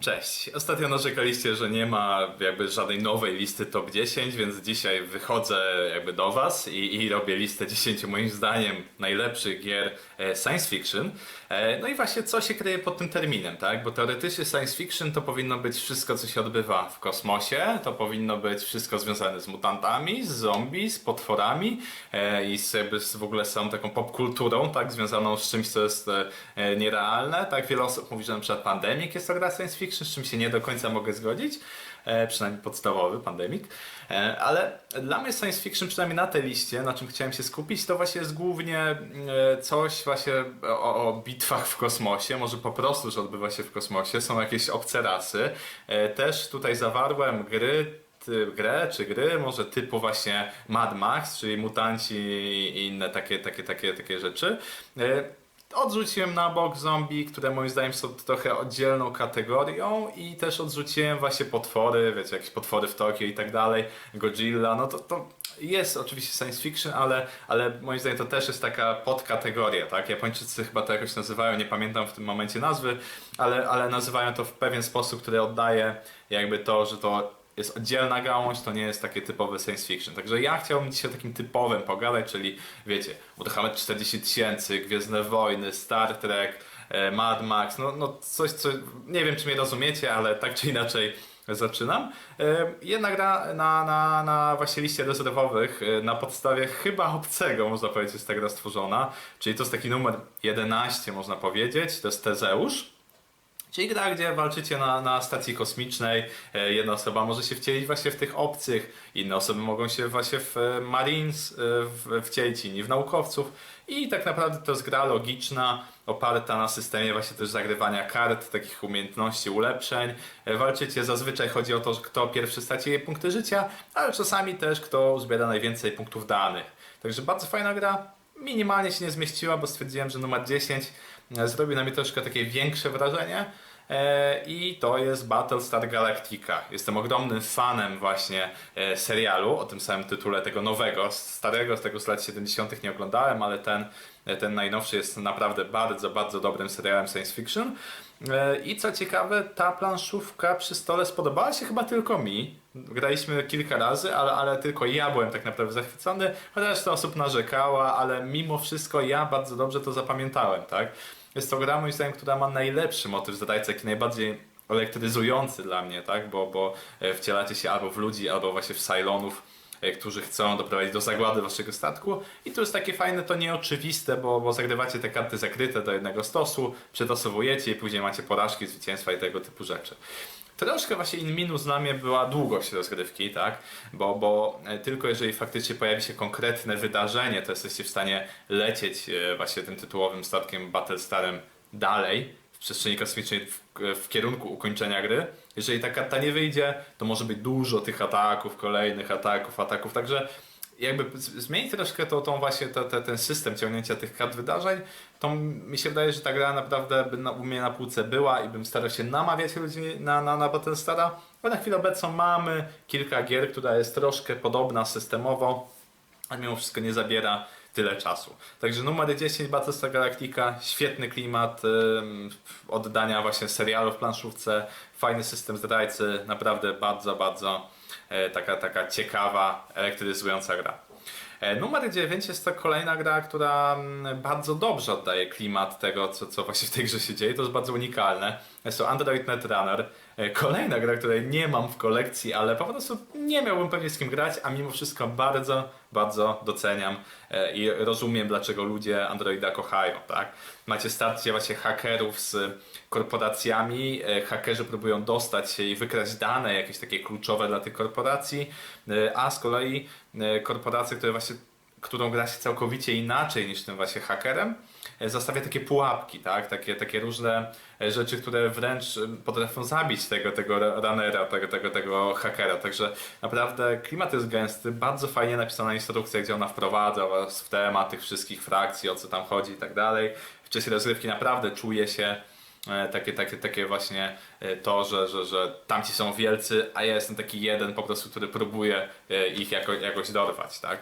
Cześć. Ostatnio narzekaliście, że nie ma jakby żadnej nowej listy top 10, więc dzisiaj wychodzę jakby do Was i, i robię listę 10 moim zdaniem najlepszych gier science fiction. E, no i właśnie co się kryje pod tym terminem, tak? Bo teoretycznie science fiction to powinno być wszystko, co się odbywa w kosmosie, to powinno być wszystko związane z mutantami, z zombie, z potworami e, i z, jakby z w ogóle z całą taką popkulturą, tak? Związaną z czymś, co jest e, nierealne, tak? Wiele osób mówi, że na przykład Pandemic jest to gra science fiction, z czym się nie do końca mogę zgodzić, e, przynajmniej podstawowy, Pandemic, e, ale dla mnie science fiction, przynajmniej na tej liście, na czym chciałem się skupić, to właśnie jest głównie e, coś właśnie o, o bitwach w kosmosie, może po prostu, że odbywa się w kosmosie, są jakieś obce rasy. E, Też tutaj zawarłem gry, grę czy gry, może typu właśnie Mad Max, czyli mutanci i inne takie, takie, takie, takie rzeczy. E, Odrzuciłem na bok zombie, które moim zdaniem są trochę oddzielną kategorią i też odrzuciłem właśnie potwory, wiecie, jakieś potwory w Tokio i tak dalej, Godzilla, no to, to jest oczywiście science fiction, ale, ale moim zdaniem to też jest taka podkategoria, tak? Japończycy chyba to jakoś nazywają, nie pamiętam w tym momencie nazwy, ale, ale nazywają to w pewien sposób, który oddaje jakby to, że to jest oddzielna gałąź, to nie jest takie typowe science fiction. Także ja chciałbym dzisiaj takim typowym pogadać, czyli wiecie, Muhammad 40 tysięcy, Gwiezdne Wojny, Star Trek, e, Mad Max, no, no coś, co nie wiem czy mnie rozumiecie, ale tak czy inaczej zaczynam. E, Jedna gra na, na, na właśnie liście rezerwowych e, na podstawie chyba obcego, można powiedzieć, jest ta gra stworzona, czyli to jest taki numer 11, można powiedzieć, to jest Tezeusz. Czyli gra, gdzie walczycie na, na stacji kosmicznej, e, jedna osoba może się wcielić właśnie w tych obcych, inne osoby mogą się właśnie w e, Marines e, wcielić, inni w naukowców i tak naprawdę to jest gra logiczna, oparta na systemie właśnie też zagrywania kart, takich umiejętności, ulepszeń. Walczycie, zazwyczaj chodzi o to, kto pierwszy straci punkty życia, ale czasami też kto uzbiera najwięcej punktów danych. Także bardzo fajna gra, minimalnie się nie zmieściła, bo stwierdziłem, że numer 10 e, zrobi na mnie troszkę takie większe wrażenie. E, I to jest Battlestar Galactica. Jestem ogromnym fanem właśnie e, serialu o tym samym tytule, tego nowego, starego, z tego z lat 70. nie oglądałem, ale ten, e, ten najnowszy jest naprawdę bardzo, bardzo dobrym serialem science fiction. I co ciekawe, ta planszówka przy stole spodobała się chyba tylko mi. Graliśmy kilka razy, ale, ale tylko ja byłem tak naprawdę zachwycony, chociaż reszta osób narzekała, ale mimo wszystko ja bardzo dobrze to zapamiętałem, tak? Jest to gra moim zdaniem, która ma najlepszy motyw zdrajcy, jaki najbardziej elektryzujący dla mnie, tak? Bo, bo e, wcielacie się albo w ludzi, albo właśnie w Cylonów, e, którzy chcą doprowadzić do zagłady waszego statku. I tu jest takie fajne, to nieoczywiste, bo, bo zagrywacie te karty zakryte do jednego stosu, przetosowujecie i później macie porażki, zwycięstwa i tego typu rzeczy. Troszkę właśnie in minus dla mnie była długość rozgrywki, tak? Bo, bo e, tylko jeżeli faktycznie pojawi się konkretne wydarzenie, to jesteście w stanie lecieć e, właśnie tym tytułowym statkiem Battlestarem dalej w przestrzeni kosmicznej w, w kierunku ukończenia gry. Jeżeli ta karta nie wyjdzie, to może być dużo tych ataków, kolejnych ataków, ataków, także jakby z- zmienić troszkę to, tą właśnie te, te, ten system ciągnięcia tych kart wydarzeń, to mi się wydaje, że ta gra naprawdę by na, u mnie na półce była i bym starał się namawiać ludzi na, na, na Battlestara, bo na chwilę obecną mamy kilka gier, która jest troszkę podobna systemowo, a mimo wszystko nie zabiera tyle czasu. Także numer 10 Battlestar Galactica, świetny klimat ym, oddania właśnie serialu w planszówce, fajny system zdrajcy, naprawdę bardzo, bardzo taka, taka ciekawa, elektryzująca gra. E, Numer 9 jest to kolejna gra, która mm, bardzo dobrze oddaje klimat tego, co, co właśnie w tej grze się dzieje. To jest bardzo unikalne. Jest to Android Netrunner. E, Kolejna gra, której nie mam w kolekcji, ale po prostu nie miałbym pewnie z kim grać, a mimo wszystko bardzo, bardzo doceniam e, i rozumiem, dlaczego ludzie Androida kochają. Tak? Macie starcie właśnie hakerów z korporacjami. E, Hakerzy próbują dostać się i wykraść dane jakieś takie kluczowe dla tych korporacji, e, a z kolei korporacje, które właśnie którą gra się całkowicie inaczej niż tym właśnie hakerem, e, zostawia takie pułapki, tak? takie, takie różne e, rzeczy, które wręcz e, potrafią zabić tego, tego runnera, tego, tego, tego hakera. Także naprawdę klimat jest gęsty, bardzo fajnie napisana instrukcja, gdzie ona wprowadza was w temat tych wszystkich frakcji, o co tam chodzi i tak dalej. W czasie rozgrywki naprawdę czuje się takie, takie, takie właśnie to, że, że, że tamci są wielcy, a ja jestem taki jeden po prostu, który próbuje ich jako, jakoś dorwać, tak?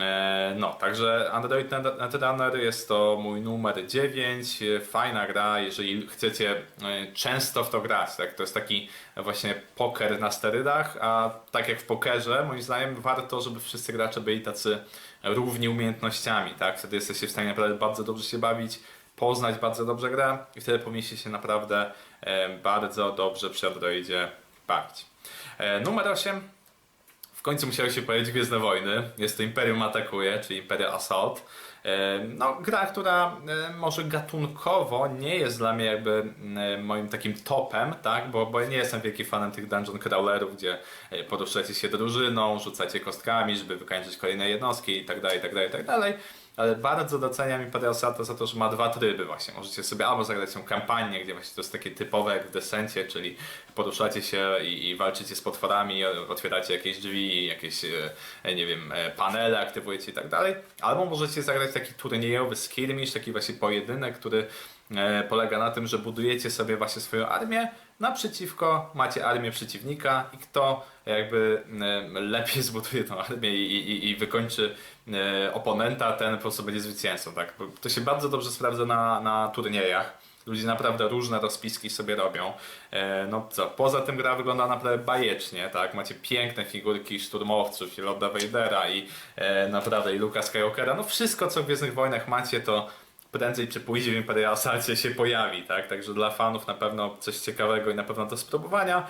E, No, także Android Net- Netrunner jest to mój numer 9. E, Fajna gra, jeżeli chcecie e, często w to grać. Tak? To jest taki właśnie poker na sterydach, a tak jak w pokerze, moim zdaniem warto, żeby wszyscy gracze byli tacy równi umiejętnościami. Tak? Wtedy jesteście w stanie naprawdę bardzo dobrze się bawić, poznać bardzo dobrze grę i wtedy powinniście się naprawdę e, bardzo dobrze przy Androidzie bawić. Numer 8 w końcu musiały się pojawić Gwiezdne Wojny. Jest to Imperium Atakuje, czyli Imperial Assault. E, No, gra, która e, może gatunkowo nie jest dla mnie jakby e, moim takim topem, tak? Bo, bo ja nie jestem wielki fanem tych dungeon crawlerów, gdzie poruszacie się drużyną, rzucacie kostkami, żeby wykańczyć kolejne jednostki i tak dalej, Ale bardzo doceniam Imperial Assault za to, że ma dwa tryby właśnie. Możecie sobie albo zagrać tą kampanię, gdzie właśnie to jest takie typowe jak w Descencie, czyli poruszacie się i, i walczycie z potworami, otwieracie jakieś drzwi, jakieś, e, nie wiem, e, panele aktywujecie i tak dalej. Albo możecie zagrać taki turniejowy skirmish, taki właśnie pojedynek, który e, polega na tym, że budujecie sobie właśnie swoją armię, naprzeciwko macie armię przeciwnika i kto jakby lepiej zbuduje tą armię i, i, i wykończy e, oponenta, ten po prostu będzie zwycięzcą. Tak? To się bardzo dobrze sprawdza na, na turniejach. Ludzie naprawdę różne rozpiski sobie robią. E, no co, poza tym gra wygląda naprawdę bajecznie, tak? Macie piękne figurki szturmowców i Lorda Vadera i e, naprawdę i Luka Skywalkera. No wszystko co w Gwiezdnych Wojnach macie to prędzej czy później w Imperial Assaulcie się pojawi, tak? Także dla fanów na pewno coś ciekawego i na pewno do spróbowania.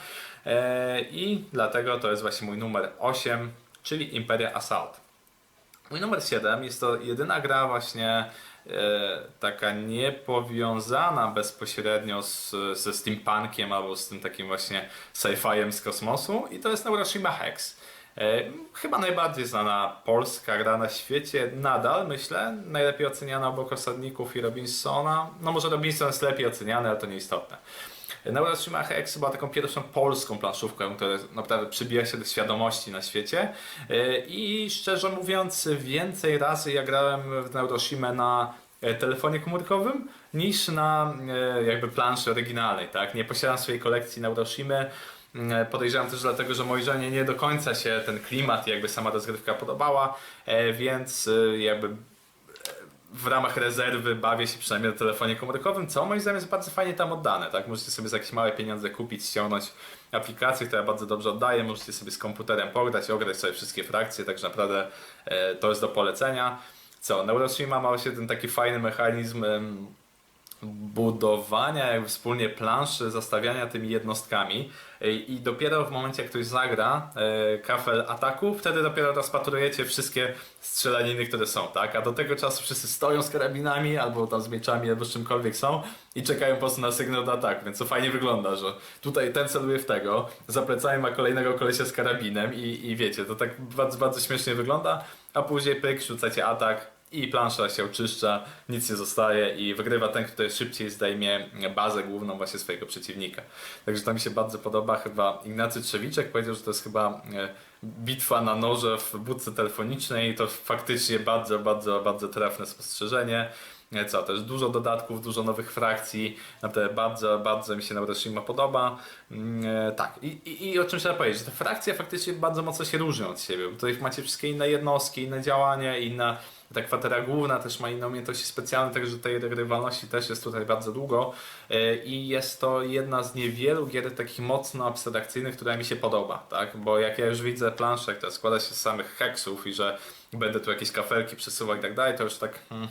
E, I dlatego to jest właśnie mój numer 8, czyli Imperial Assault. Mój numer 7 jest to jedyna gra właśnie e, taka niepowiązana bezpośrednio z, ze steampunkiem albo z tym takim właśnie sci-fiem z kosmosu i to jest Neuroshima Hex. E, chyba najbardziej znana polska gra na świecie, nadal myślę, najlepiej oceniana obok Osadników i Robinsona. No może Robinson jest lepiej oceniany, ale to nieistotne. Neuroshima Hex była taką pierwszą polską planszówką, która naprawdę przybija się do świadomości na świecie. E, I szczerze mówiąc, więcej razy ja grałem w Neuroshimę na e, telefonie komórkowym niż na jakby planszy oryginalnej, tak? Nie posiadam swojej kolekcji Neuroshimy. E, Podejrzewam też dlatego, że mojej żonie nie do końca się ten klimat i jakby sama rozgrywka podobała, e, więc e, jakby w ramach rezerwy bawię się przynajmniej na telefonie komórkowym, co moim zdaniem jest bardzo fajnie tam oddane, tak? Możecie sobie za jakieś małe pieniądze kupić, ściągnąć aplikację, która bardzo dobrze oddaje, możecie sobie z komputerem pograć, ograć sobie wszystkie frakcje, także naprawdę to jest do polecenia. Co, Neuroshima ma właśnie ten taki fajny mechanizm budowania jakby wspólnie planszy, zastawiania tymi jednostkami E, i dopiero w momencie jak ktoś zagra e, kafel ataku, wtedy dopiero rozpatrujecie wszystkie strzelaniny, które są, tak? A do tego czasu wszyscy stoją z karabinami albo tam z mieczami albo z czymkolwiek są i czekają po prostu na sygnał do ataku, więc to fajnie wygląda, że tutaj ten celuje w tego, za plecami ma kolejnego kolesia z karabinem i, i wiecie, to tak bardzo, bardzo śmiesznie wygląda, a później pyk, rzucacie atak, i plansza się oczyszcza, nic nie zostaje i wygrywa ten, kto szybciej zdejmie bazę główną właśnie swojego przeciwnika. Także to mi się bardzo podoba. Chyba Ignacy Trzewiczek powiedział, że to jest chyba e, bitwa na noże w budce telefonicznej to faktycznie bardzo, bardzo, bardzo trafne spostrzeżenie. E, Co, też dużo dodatków, dużo nowych frakcji. Naprawdę bardzo, bardzo mi się Neuroshima podoba. Mm, e, Tak, I, i, i o czym trzeba powiedzieć, że te frakcje faktycznie bardzo mocno się różnią od siebie. Bo Tutaj macie wszystkie inne jednostki, inne działania, inna ta kwatera główna też ma inne umiejętności specjalne, także tej rywalności też jest tutaj bardzo długo. E, I jest to jedna z niewielu gier takich mocno abstrakcyjnych, która mi się podoba, tak? Bo jak ja już widzę planszę, która składa się z samych heksów i że będę tu jakieś kafelki przesuwał i tak dalej, to już tak hmm,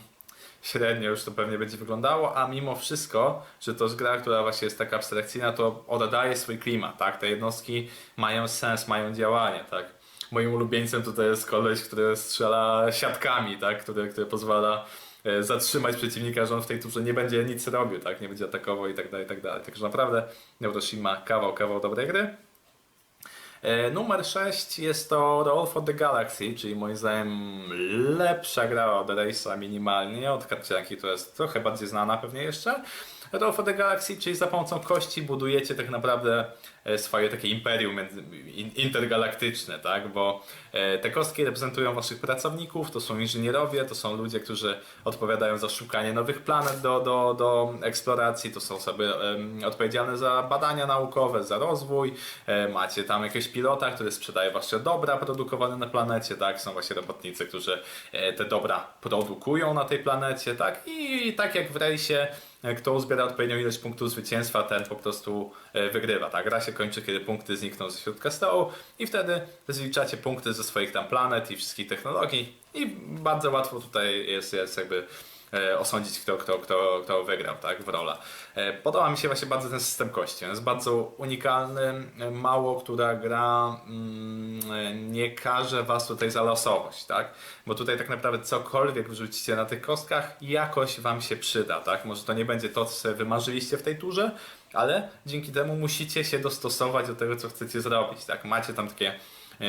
średnio już to pewnie będzie wyglądało, a mimo wszystko, że to jest gra, która właśnie jest taka abstrakcyjna, to oddaje swój klimat, tak? Te jednostki mają sens, mają działanie, tak? Moim ulubieńcem tutaj jest koleś, który strzela siatkami, tak? Który, który pozwala e, zatrzymać przeciwnika, że on w tej turze nie będzie nic robił, tak? Nie będzie atakował i tak dalej, i tak dalej. Także naprawdę Neuroshima kawał, kawał dobrej gry. E, Numer 6 jest to Roll for the Galaxy, czyli moim zdaniem lepsza gra od Race'a minimalnie, od karcianki, która jest trochę bardziej znana pewnie jeszcze. Roll for the Galaxy, czyli za pomocą kości budujecie tak naprawdę e, swoje takie imperium intergalaktyczne, tak? Bo e, te kostki reprezentują waszych pracowników, to są inżynierowie, to są ludzie, którzy odpowiadają za szukanie nowych planet do, do, do eksploracji, to są osoby odpowiedzialne za badania naukowe, za rozwój, e, macie tam jakiegoś pilota, który sprzedaje wasze dobra produkowane na planecie, tak? Są właśnie robotnicy, którzy te dobra produkują na tej planecie, tak? I tak jak w rejsie, kto uzbiera odpowiednią ilość punktów zwycięstwa, ten po prostu e, wygrywa. Ta gra się kończy, kiedy punkty znikną ze środka stołu i wtedy zliczacie punkty ze swoich tam planet i wszystkich technologii i bardzo łatwo tutaj jest, jest jakby e, osądzić, kto, kto, kto, kto wygrał tak, w rola. E, Podoba mi się właśnie bardzo ten system kości. On jest bardzo unikalny. E, Mało która gra mm, e, nie każe was tutaj za losowość, tak? Bo tutaj tak naprawdę cokolwiek wrzucicie na tych kostkach, jakoś wam się przyda, tak? Może to nie będzie to, co sobie wymarzyliście w tej turze, ale dzięki temu musicie się dostosować do tego, co chcecie zrobić, tak? Macie tam takie e,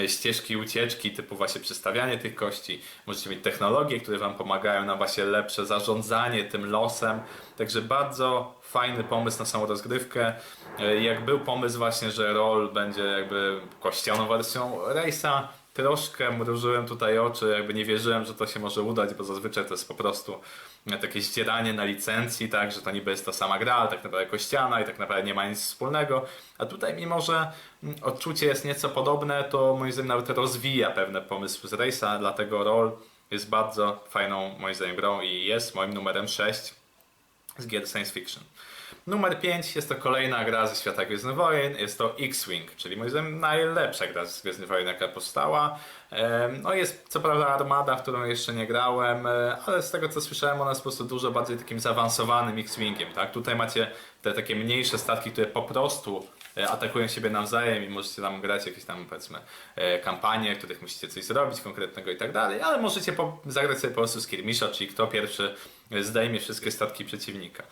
ścieżki ucieczki, typu właśnie przestawianie tych kości. Możecie mieć technologie, które Wam pomagają na właśnie lepsze zarządzanie tym losem. Także bardzo fajny pomysł na samą rozgrywkę. E, Jak był pomysł właśnie, że roll będzie jakby kościaną wersją Race'a, troszkę mrużyłem tutaj oczy, jakby nie wierzyłem, że to się może udać, bo zazwyczaj to jest po prostu e, takie zdzieranie na licencji, tak, że to niby jest ta sama gra, ale tak naprawdę kościana i tak naprawdę nie ma nic wspólnego. A tutaj mimo, że mm, odczucie jest nieco podobne, to moim zdaniem nawet rozwija pewne pomysły z Race'a, dlatego Roll jest bardzo fajną moim zdaniem grą i jest moim numerem 6 z gier science fiction. Numer 5 jest to kolejna gra ze świata Gwiezdnych Wojen, jest to X-Wing, czyli moim zdaniem najlepsza gra z Gwiezdnych Wojen jaka powstała. No jest co prawda armada, w którą jeszcze nie grałem, e, ale z tego co słyszałem ona jest po prostu dużo bardziej takim zaawansowanym X-Wingiem, tak? Tutaj macie te takie mniejsze statki, które po prostu e, atakują siebie nawzajem i możecie tam grać jakieś tam powiedzmy e, kampanie, w których musicie coś zrobić konkretnego i tak dalej, ale możecie zagrać sobie po prostu skirmisza, czyli kto pierwszy zdejmie wszystkie statki przeciwnika.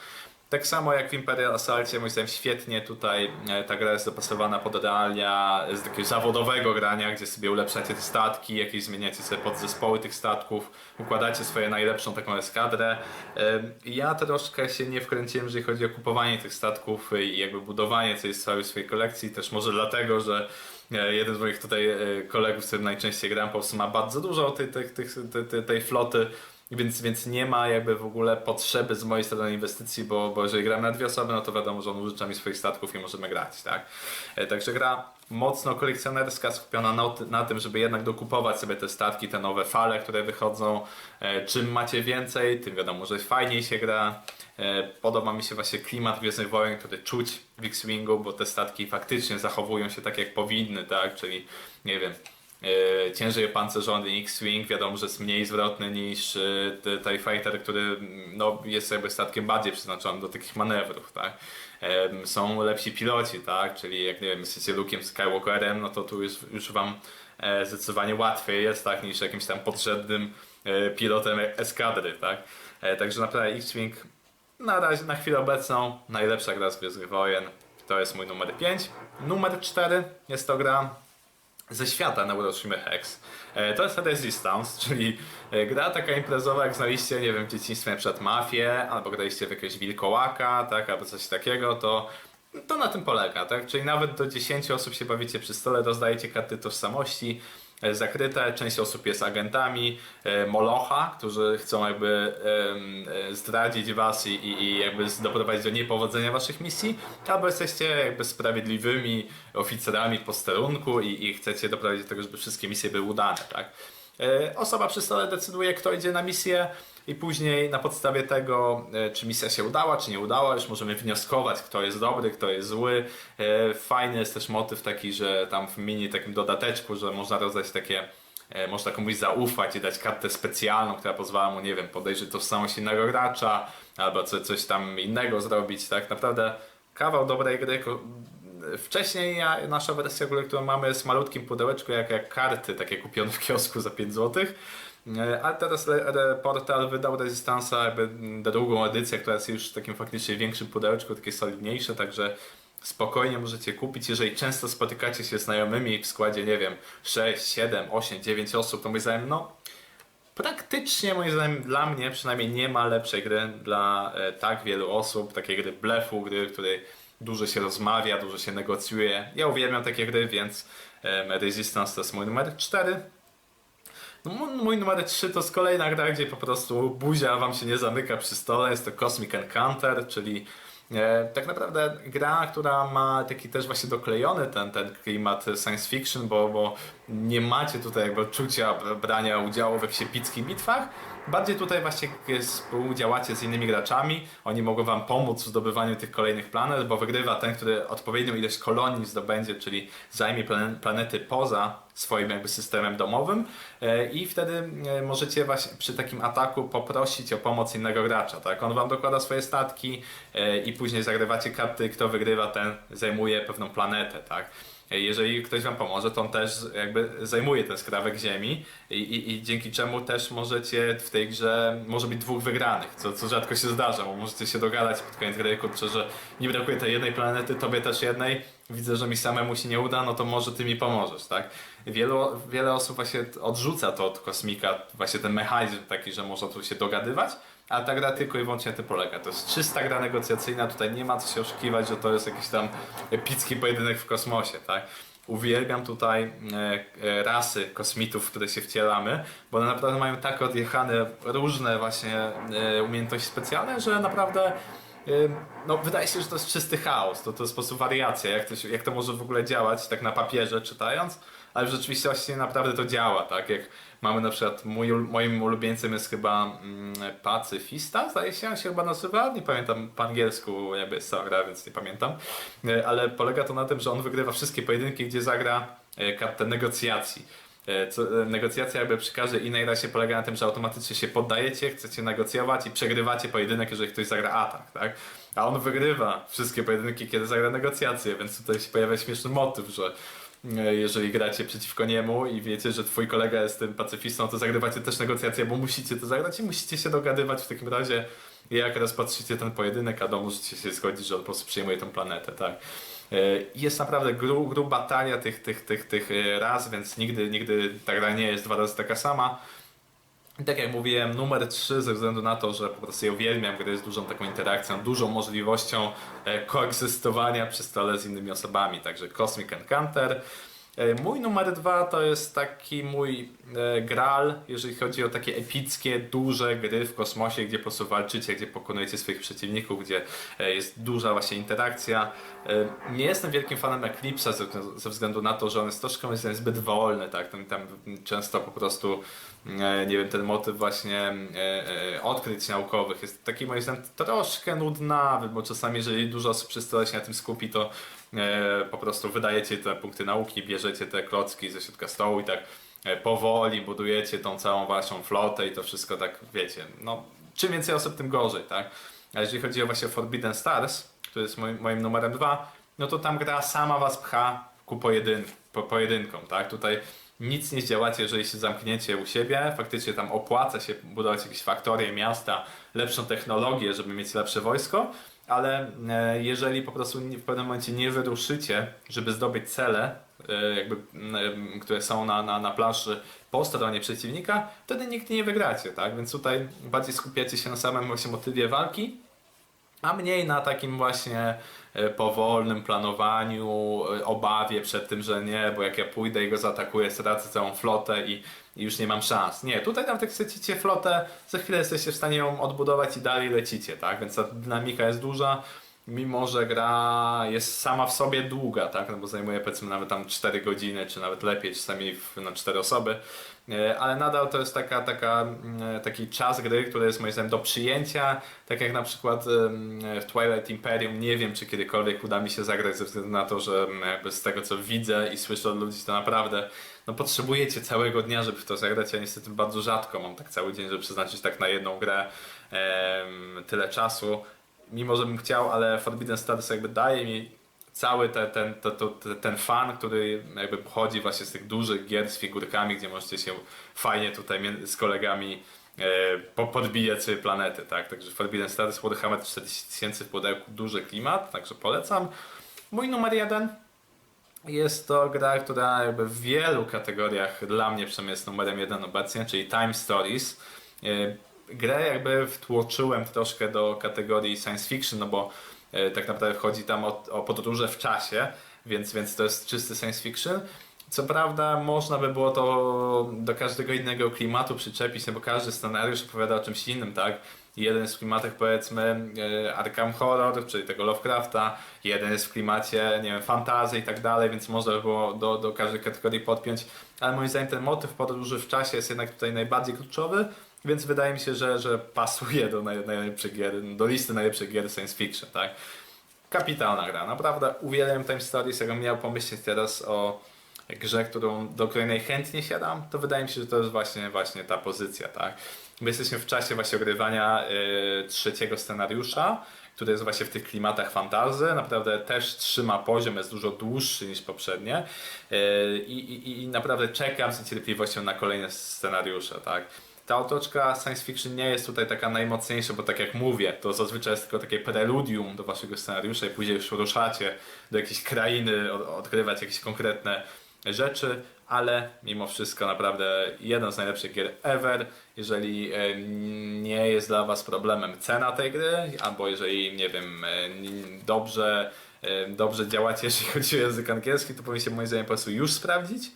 Tak samo jak w Imperial Assaultie, moim zdaniem świetnie tutaj e, ta gra jest dopasowana pod realia z takiego zawodowego grania, gdzie sobie ulepszacie te statki, jakieś zmieniacie sobie podzespoły tych statków, układacie swoją najlepszą taką eskadrę. E, Ja troszkę się nie wkręciłem, jeżeli chodzi o kupowanie tych statków i jakby budowanie tej całej swojej kolekcji, też może dlatego, że e, jeden z moich tutaj kolegów, z którym najczęściej gram, po prostu ma bardzo dużo tej, tej, tej, tej floty, więc, więc nie ma jakby w ogóle potrzeby z mojej strony inwestycji, bo, bo jeżeli gram na dwie osoby, no to wiadomo, że on użycza mi swoich statków i możemy grać, tak? E, Także gra mocno kolekcjonerska, skupiona na, na tym, żeby jednak dokupować sobie te statki, te nowe fale, które wychodzą. E, Czym macie więcej, tym wiadomo, że fajniej się gra. E, Podoba mi się właśnie klimat Gwiezdnych Wojen, który czuć w X-Wingu, bo te statki faktycznie zachowują się tak jak powinny, tak? Czyli, nie wiem, ciężej opancerzony X-Wing wiadomo, że jest mniej zwrotny niż e, TIE Fighter, który no, jest jakby statkiem bardziej przeznaczony do takich manewrów, tak? Em, Są lepsi piloci, tak? Czyli jak nie wiem, jesteście Luke'em Skywalkerem, no to tu już, już wam e, zdecydowanie łatwiej jest, tak? Niż jakimś tam podrzędnym e, pilotem eskadry, tak? E, Także naprawdę X-Wing na razie, na chwilę obecną, najlepsza gra z Gwiezdnych Wojen. To jest mój numer 5. Numer 4 jest to gra ze świata na Euroshima Hex. E, To jest Resistance, czyli e, gra taka imprezowa, jak znaliście, nie wiem, w dzieciństwie przed mafię, albo graliście w jakiegoś wilkołaka, tak, albo coś takiego, to to na tym polega, tak? Czyli nawet do 10 osób się bawicie przy stole, rozdajecie karty tożsamości zakryte, część osób jest agentami e, Molocha, którzy chcą jakby e, zdradzić was i, i, jakby doprowadzić do niepowodzenia waszych misji, albo jesteście jakby sprawiedliwymi oficerami posterunku i, i chcecie doprowadzić do tego, żeby wszystkie misje były udane, tak? E, Osoba przy stole decyduje, kto idzie na misję, i później na podstawie tego, e, czy misja się udała, czy nie udała, już możemy wnioskować, kto jest dobry, kto jest zły. E, Fajny jest też motyw taki, że tam w mini takim dodateczku, że można rozdać takie, można komuś zaufać i dać kartę specjalną, która pozwala mu, nie wiem, podejrzeć tożsamość innego gracza, albo co, coś tam innego zrobić, tak naprawdę kawał dobrej gry. Wcześniej ja, nasza wersja, którą mamy, jest malutkim pudełeczku, jak, jak karty takie kupione w kiosku za 5 zł. E, A teraz portal wydał Resistance'a jakby drugą edycję, która jest już w takim faktycznie większym pudełeczku, takie solidniejsze, także spokojnie możecie kupić. Jeżeli często spotykacie się z znajomymi w składzie, nie wiem, 6, 7, 8, 9 osób, to moim zdaniem, no praktycznie moim zdaniem dla mnie przynajmniej nie ma lepszej gry dla e, tak wielu osób, takiej gry blefu, gry, której dużo się rozmawia, dużo się negocjuje. Ja uwielbiam takie gry, więc em, Resistance to jest mój numer 4. No, mój- numer 3 to z kolejna gra, gdzie po prostu buzia wam się nie zamyka przy stole. Jest to Cosmic Encounter, czyli e, tak naprawdę gra, która ma taki też właśnie doklejony ten, ten klimat science fiction, bo, bo nie macie tutaj jakby odczucia brania udziału w jakichś epickich bitwach. Bardziej tutaj właśnie współdziałacie z innymi graczami, oni mogą wam pomóc w zdobywaniu tych kolejnych planet, bo wygrywa ten, który odpowiednią ilość kolonii zdobędzie, czyli zajmie plane- planety poza swoim jakby systemem domowym E, i wtedy e, możecie właśnie przy takim ataku poprosić o pomoc innego gracza, tak? On wam dokłada swoje statki e, i później zagrywacie karty, kto wygrywa, ten zajmuje pewną planetę, tak? Jeżeli ktoś wam pomoże, to on też jakby zajmuje ten skrawek ziemi i, i, i dzięki czemu też możecie w tej grze, może być dwóch wygranych, co, co rzadko się zdarza, bo możecie się dogadać pod koniec gry, kurczę, że nie brakuje tej jednej planety, tobie też jednej, widzę, że mi samemu się nie uda, no to może ty mi pomożesz, tak? Wielu, wiele osób właśnie odrzuca to od kosmika, właśnie ten mechanizm taki, że można tu się dogadywać, a ta gra tylko i wyłącznie na tym polega. To jest czysta gra negocjacyjna, tutaj nie ma co się oszukiwać, że to jest jakiś tam epicki pojedynek w kosmosie, tak? Uwielbiam tutaj e, e, rasy kosmitów, w które się wcielamy, bo one naprawdę mają tak odjechane różne właśnie e, umiejętności specjalne, że naprawdę No, wydaje się, że to jest czysty chaos, to, to jest po prostu wariacja, jak to, się, jak to może w ogóle działać, tak na papierze czytając, ale w rzeczywistości naprawdę to działa, tak, jak mamy na przykład, mój, moim ulubieńcem jest chyba mm, Pacyfista, zdaje się, on się chyba nazywa, nie pamiętam po angielsku, jakby jest cała gra, więc nie pamiętam, E, ale polega to na tym, że on wygrywa wszystkie pojedynki, gdzie zagra e, kartę negocjacji. E, Co, negocjacja jakby przy każdej innej rasie polega na tym, że automatycznie się poddajecie, chcecie negocjować i przegrywacie pojedynek, jeżeli ktoś zagra atak, tak? A on wygrywa wszystkie pojedynki, kiedy zagra negocjacje, więc tutaj się pojawia śmieszny motyw, że jeżeli gracie przeciwko niemu i wiecie, że twój kolega jest tym pacyfistą, to zagrywacie też negocjacje, bo musicie to zagrać i musicie się dogadywać w takim razie, jak rozpatrzycie ten pojedynek, a do możecie się zgodzić, że on po prostu przyjmuje tę planetę, tak? E, Jest naprawdę gru, gru batalia tych, tych, tych, tych e, raz, więc nigdy, nigdy ta gra nie jest dwa razy taka sama. I tak jak mówiłem, numer 3 ze względu na to, że po prostu ja uwielbiam gry z dużą taką interakcją, dużą możliwością e, koegzystowania przy stole z innymi osobami, także Cosmic Encounter. E, Mój numer 2 to jest taki mój e, gral, jeżeli chodzi o takie epickie, duże gry w kosmosie, gdzie po prostu walczycie, gdzie pokonujecie swoich przeciwników, gdzie e, jest duża właśnie interakcja. Nie jestem wielkim fanem Eclipse'a ze, względu na to, że on jest troszkę zbyt wolny, tak? Tam, tam często po prostu nie wiem, ten motyw właśnie odkryć naukowych jest taki moim zdaniem troszkę nudnawy, bo czasami jeżeli dużo osób się na tym skupi, to po prostu wydajecie te punkty nauki, bierzecie te klocki ze środka stołu i tak e, powoli budujecie tą całą waszą flotę i to wszystko tak, wiecie, no czym więcej osób, tym gorzej, tak? A jeżeli chodzi o właśnie Forbidden Stars, który jest moim, moim numerem dwa, no to tam gra sama was pcha ku pojedyn po, pojedynkom, tak? Tutaj nic nie zdziałacie, jeżeli się zamkniecie u siebie. Faktycznie tam opłaca się budować jakieś faktorie, miasta, lepszą technologię, żeby mieć lepsze wojsko, ale e, jeżeli po prostu w pewnym momencie nie wyruszycie, żeby zdobyć cele, e, jakby, które są na, na, na planszy po stronie przeciwnika, wtedy nigdy nie wygracie, tak? Więc tutaj bardziej skupiacie się na samym właśnie motywie walki, a mniej na takim właśnie e, powolnym planowaniu, obawie przed tym, że nie, bo jak ja pójdę i go zaatakuję, stracę całą flotę i, i już nie mam szans. Nie, tutaj nawet jak chcecie flotę, za chwilę jesteście w stanie ją odbudować i dalej lecicie, tak? Więc ta dynamika jest duża, mimo że gra jest sama w sobie długa, tak? No bo zajmuje powiedzmy nawet tam 4 godziny, czy nawet lepiej, czasami na 4 osoby. E, ale nadal to jest taka, taka, mm, taki czas gry, który jest moim zdaniem do przyjęcia, tak jak na przykład w Twilight Imperium, nie wiem czy kiedykolwiek uda mi się zagrać ze względu na to, że mm, jakby z tego co widzę i słyszę od ludzi to naprawdę no potrzebujecie całego dnia, żeby w to zagrać, ja niestety bardzo rzadko mam tak cały dzień, żeby przeznaczyć tak na jedną grę tyle czasu, mimo że bym chciał, ale Forbidden Stars jakby daje mi cały te, ten, to, to, te- ten fan, który jakby pochodzi właśnie z tych dużych gier z figurkami, gdzie możecie się fajnie tutaj z kolegami e, po, podbijać sobie planety, tak? Także Forbidden Stars, Warhammer 40 tysięcy w pudełku, duży klimat, także polecam. Mój numer jeden jest to gra, która jakby w wielu kategoriach dla mnie przynajmniej jest numerem jeden obecnie, czyli Time Stories. E, Grę jakby wtłoczyłem troszkę do kategorii science fiction, no bo E, tak naprawdę chodzi tam o, o podróże w czasie, więc, więc to jest czysty science fiction. Co prawda można by było to do każdego innego klimatu przyczepić, no bo każdy scenariusz opowiada o czymś innym, tak? Jeden jest w klimatach powiedzmy e, Arkham Horror, czyli tego Lovecrafta, jeden jest w klimacie, nie wiem, fantazy i tak dalej, więc można by było do, do każdej kategorii podpiąć, ale moim zdaniem ten motyw podróży w czasie jest jednak tutaj najbardziej kluczowy, więc wydaje mi się, że, że pasuje do naj, najlepszych gier, do listy najlepszych gier science fiction, tak? Kapitalna gra, naprawdę uwielbiam Time Stories, jakbym miał pomyśleć teraz o grze, którą, do której najchętniej siadam, to wydaje mi się, że to jest właśnie, właśnie ta pozycja, tak? My jesteśmy w czasie właśnie ogrywania y, trzeciego scenariusza, który jest właśnie w tych klimatach fantazy, naprawdę też trzyma poziom, jest dużo dłuższy niż poprzednie. Y, i, naprawdę czekam z niecierpliwością na kolejne scenariusze, tak? Ta otoczka science fiction nie jest tutaj taka najmocniejsza, bo tak jak mówię, to zazwyczaj jest tylko takie preludium do waszego scenariusza i później już ruszacie do jakiejś krainy, od, odkrywać jakieś konkretne rzeczy, ale mimo wszystko naprawdę jeden z najlepszych gier ever. Jeżeli e, nie jest dla Was problemem cena tej gry, albo jeżeli, nie wiem, e, dobrze, e, dobrze działacie, jeżeli chodzi o język angielski, to powinniście moim zdaniem po prostu już sprawdzić.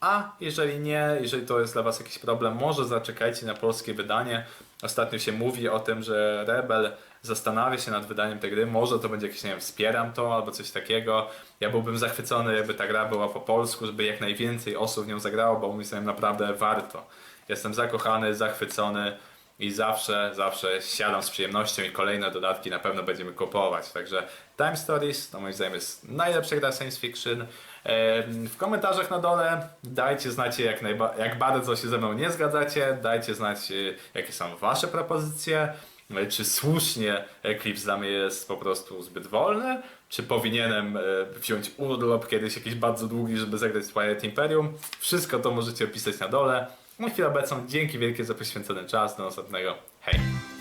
A jeżeli nie, jeżeli to jest dla Was jakiś problem, może zaczekajcie na polskie wydanie. Ostatnio się mówi o tym, że Rebel zastanawia się nad wydaniem tej gry. Może to będzie jakieś, nie wiem, wspieram to albo coś takiego. Ja byłbym zachwycony, jakby ta gra była po polsku, żeby jak najwięcej osób w nią zagrało, bo moim zdaniem naprawdę warto. Jestem zakochany, zachwycony i zawsze, zawsze siadam z przyjemnością i kolejne dodatki na pewno będziemy kupować. Także Time Stories to moim zdaniem jest najlepsza gra science fiction. W komentarzach na dole dajcie znać jak, jak bardzo się ze mną nie zgadzacie, dajcie znać y, jakie są wasze propozycje, czy słusznie Eclipse dla mnie jest po prostu zbyt wolny, czy powinienem y, wziąć urlop kiedyś jakiś bardzo długi, żeby zagrać Twilight Imperium. Wszystko to możecie opisać na dole. Na chwilę obecną dzięki wielkie za poświęcony czas, do następnego. Hej!